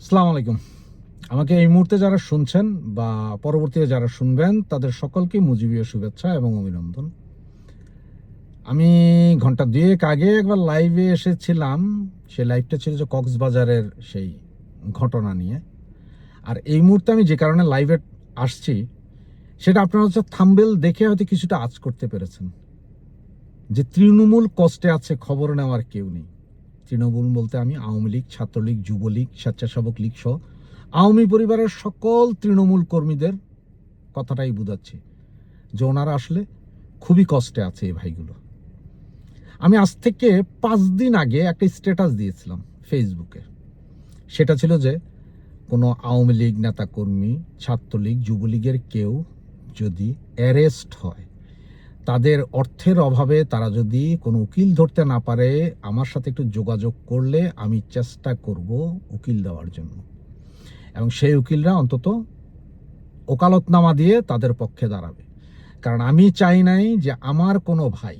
আসসালামু আলাইকুম। আমাকে এই মুহূর্তে যারা শুনছেন বা পরবর্তীতে যারা শুনবেন, তাদের সকলকে মুজিবীয় শুভেচ্ছা এবং অভিনন্দন। আমি ঘণ্টা দুয়েক আগে একবার লাইভে এসেছিলাম। সেই লাইভটা ছিল যে কক্সবাজারের সেই ঘটনা নিয়ে। আর এই মুহূর্তে আমি যে কারণে লাইভে আসছি, সেটা আপনারা হচ্ছে থাম্বেল দেখে হয়তো কিছুটা আজ করতে পেরেছেন। যে তৃণমূল কষ্টে আছে, খবর নেওয়ার কেউ নেই। তৃণমূল বলতে আমি আওয়ামী লীগ, ছাত্রলীগ, যুবলীগ, স্বেচ্ছাসেবক লীগ সহ আওয়ামী পরিবারের সকল তৃণমূল কর্মীদের কথাটাই বুঝাচ্ছি যে ওনারা আসলে খুবই কষ্টে আছে এই ভাইগুলো। আমি আজ থেকে পাঁচ দিন আগে একটা স্ট্যাটাস দিয়েছিলাম ফেসবুকে সেটা ছিল যে কোনো আওয়ামী লীগ নেতাকর্মী, ছাত্রলীগ, যুবলীগের কেউ যদি অ্যারেস্ট হয় তাদের অর্থের অভাবে তারা যদি কোনো উকিল ধরতে না পারে, আমার সাথে একটু যোগাযোগ করলে আমি চেষ্টা করব উকিল দেওয়ার জন্য। এবং সেই উকিলরা অন্তত ওকালতনামা দিয়ে তাদের পক্ষে দাঁড়াবে। কারণ আমি চাই নাই যে আমার কোনো ভাই,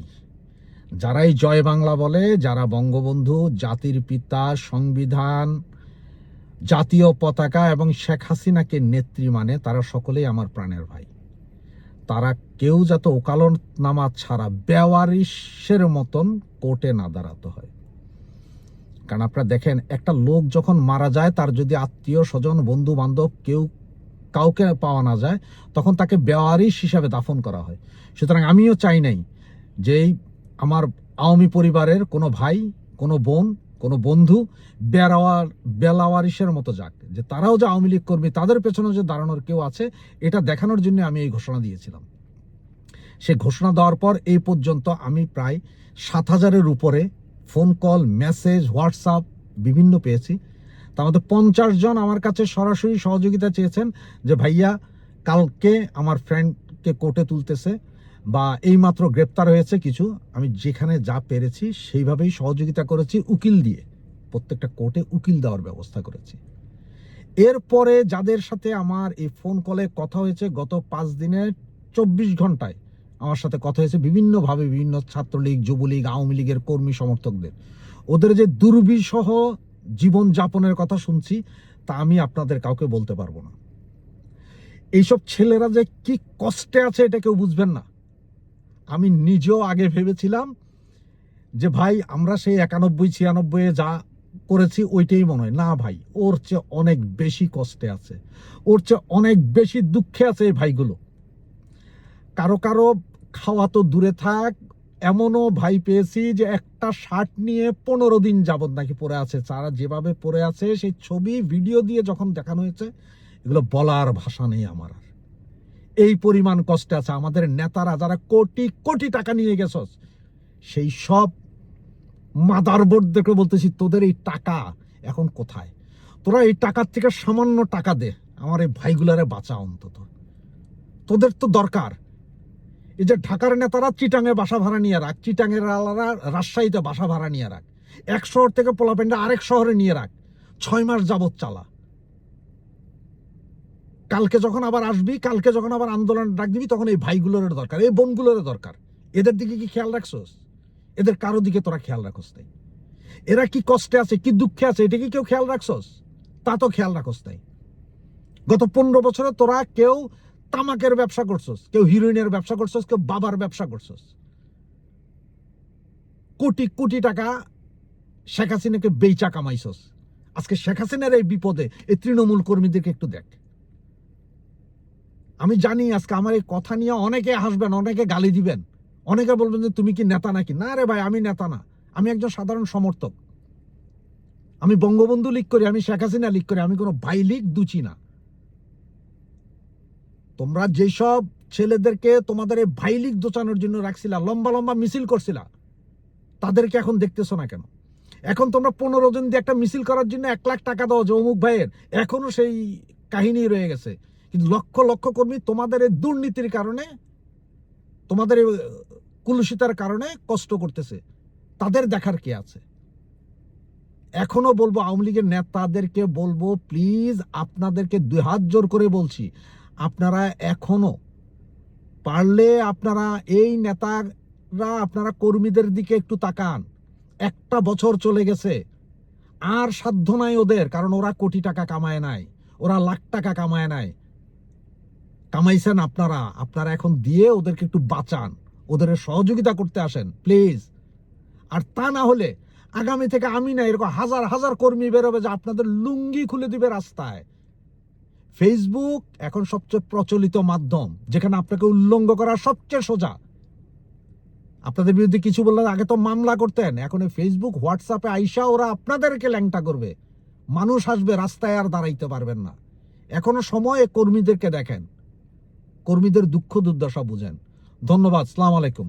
যারাই জয় বাংলা বলে, যারা বঙ্গবন্ধু, জাতির পিতা, সংবিধান, জাতীয় পতাকা এবং শেখ হাসিনাকে নেত্রী মানে তারা সকলেই আমার প্রাণের ভাই। তারা কেউ যাতে ওকালতনামা ছাড়া বেওয়ারিশের মতন কোর্টে না দাঁড়াতে হয়। কারণ আপনারা দেখেন, একটা লোক যখন মারা যায়, তার যদি আত্মীয়, স্বজন, বন্ধু, বান্ধব কেউ কাউকে পাওয়া না যায়, তখন তাকে বেওয়ারিশ হিসাবে দাফন করা হয়। সুতরাং আমিও চাই নাই যে আমার আওয়ামী পরিবারের কোনো ভাই, কোনো বোন কোনো বন্ধু বেড়াওয়ার বেলাওয়ারিশের মতো যাক, যে তারাও যে আওয়ামী লীগ কর্মী, তাদের পেছনে যে দাঁড়ানোর কেউ আছে, এটা দেখানোর জন্য আমি এই ঘোষণা দিয়েছিলাম। সে ঘোষণা দেওয়ার পর এই পর্যন্ত আমি প্রায় সাত হাজারের উপরে ফোন কল মেসেজ হোয়াটসঅ্যাপ বিভিন্ন পেয়েছি। তার মধ্যে পঞ্চাশ জন আমার কাছে সরাসরি সহযোগিতা চেয়েছেন যে, ভাইয়া, কালকে আমার ফ্রেন্ডকে কোর্টে তুলতেছে। বা এইমাত্র গ্রেপ্তার হয়েছে কিছু, আমি যেখানে যা পেরেছি সেইভাবেই সহযোগিতা করেছি উকিল দিয়ে। প্রত্যেকটা কোর্টে উকিল দেওয়ার ব্যবস্থা করেছি। এরপরে যাদের সাথে আমার এই ফোন কলে কথা হয়েছে, গত পাঁচ দিনে চব্বিশ ঘন্টায় আমার সাথে কথা হয়েছে বিভিন্নভাবে, বিভিন্ন ছাত্রলীগ, যুবলীগ, আওয়ামী লীগের কর্মী সমর্থকদের। ওদের যে দুর্বিষহ জীবন যাপনের কথা শুনছি, তা আমি আপনাদের কাউকে বলতে পারব না। এইসব ছেলেরা যে কি কষ্টে আছে এটা কেউ বুঝবেন না। আমি নিজেও আগে ভেবেছিলাম যে ভাই, আমরা সেই একানব্বই, ছিয়ানব্বই যা করেছি ওইটাই মনে হয়। না ভাই, ওর চেয়ে অনেক বেশি কষ্টে আছে। ওর চেয়ে অনেক বেশি দুঃখে আছে এই ভাইগুলো। কারও কারও খাওয়া তো দূরে থাক, এমনও ভাই পেয়েছি যে একটা শার্ট নিয়ে পনেরো দিন যাবৎ নাকি পরে আছে। তারা যেভাবে পরে আছে, সেই ছবি, ভিডিও দিয়ে যখন দেখানো হয়েছে, এগুলো বলার ভাষা নেই আমার আর। এই পরিমাণ কষ্টে আছে। আমাদের নেতারা যারা কোটি কোটি টাকা নিয়ে গেছস সেই সব মাদার বোর্ডদেরকে বলতেছি, তোদের এই টাকা এখন কোথায়? তোরা এই টাকার থেকে সামান্য টাকা দে, আমার এই ভাইগুলারে বাঁচা অন্তত। তোদের তো দরকার। এই যে ঢাকার নেতারা চিটাঙে বাসা ভাড়া নিয়ে রাখ, চিটাঙের আলারা রাজশাহীতে বাসা ভাড়া নিয়ে রাখ। এক শহর থেকে পোলাপেন্ডা আরেক শহরে নিয়ে রাখ। ছয় মাস যাবত চালা। কালকে যখন আবার আসবি, কালকে যখন আবার আন্দোলন ডাক দিবি, তখন এই ভাইগুলোর দরকার, এই বোনগুলোর দরকার। এদের দিকে কি খেয়াল রাখছোস? এদের কারও দিকে তোরা খেয়াল রাখোস তাই এরা কি কষ্টে আছে, কি দুঃখে আছে, এটা কি কেউ খেয়াল রাখছোস? তা তো খেয়াল রাখোস তাই গত পনেরো বছরে তোরা কেউ তামাকের ব্যবসা করছস, কেউ হিরোইনের ব্যবসা করছস, কেউ বাবার ব্যবসা করছস। কোটি কোটি টাকা শেখ হাসিনাকে বেচা কামাইছস। আজকে শেখ হাসিনার এই বিপদে এই তৃণমূল কর্মীদেরকে একটু দেখ। আমি জানি আজকে আমার এই কথা নিয়ে অনেকে হাসবেন, অনেকে গালি দিবেন। অনেকে বলবেন যে, তুমি কি নেতা নাকি? না রে ভাই, আমি নেতা না। আমি একজন সাধারণ সমর্থক। আমি বঙ্গবন্ধু লীগ করি, আমি শেখ হাসিনা লীগ করি, আমি কোনো ভাই লিক দুচি না। তোমরা যেসব ছেলেদেরকে তোমাদের এই ভাই লিক দোচানোর জন্য রাখছিলা, লম্বা লম্বা মিছিল করছিলা, তাদেরকে এখন দেখতেছো না কেন? এখন তোমরা পনেরো জন দিয়ে একটা মিছিল করার জন্য এক লাখ টাকা দাও যে অমুক ভাইয়ের। এখনও সেই কাহিনী রয়ে গেছে। লক্ষ লক্ষ কর্মী তোমাদের এই দুর্নীতির কারণে, তোমাদের কুলুষিতার কারণে কষ্ট করতেছে। তাদের দেখার কে আছে? এখনও বলব, আওয়ামী লীগের নেতাদেরকে বলব প্লিজ আপনাদেরকে দুই হাত জোর করে বলছি, আপনারা এখনও পারলে আপনারা এই নেতারা, আপনারা কর্মীদের দিকে একটু তাকান। একটা বছর চলে গেছে, আর সাধ্য নাই ওদের, কারণ ওরা কোটি টাকা কামায় নাই, ওরা লাখ টাকা কামায় নাই। কামাইছেন আপনারা আপনারা এখন দিয়ে ওদেরকে একটু বাঁচান, ওদের সহযোগিতা করতে আসেন, প্লিজ। আর তা না হলে আগামী থেকে আমি না এরকম হাজার হাজার কর্মী বেরোবে যে আপনাদের লুঙ্গি খুলে দিবে রাস্তায়। ফেসবুক এখন সবচেয়ে প্রচলিত মাধ্যম, যেখানে আপনাকে উল্লঙ্ঘ করা সবচেয়ে সোজা। আপনাদের বিরুদ্ধে কিছু বললে আগে তো মামলা করতেন, এখন এই ফেসবুক হোয়াটসঅ্যাপে আইসা ওরা আপনাদেরকে ল্যাংটা করবে। মানুষ আসবে রাস্তায় আর দাঁড়াইতে পারবেন না। এখনও সময় কর্মীদেরকে দেখেন। কর্মীদের দুঃখ দুর্দশা বুঝেন। ধন্যবাদ সালাম আলাইকুম।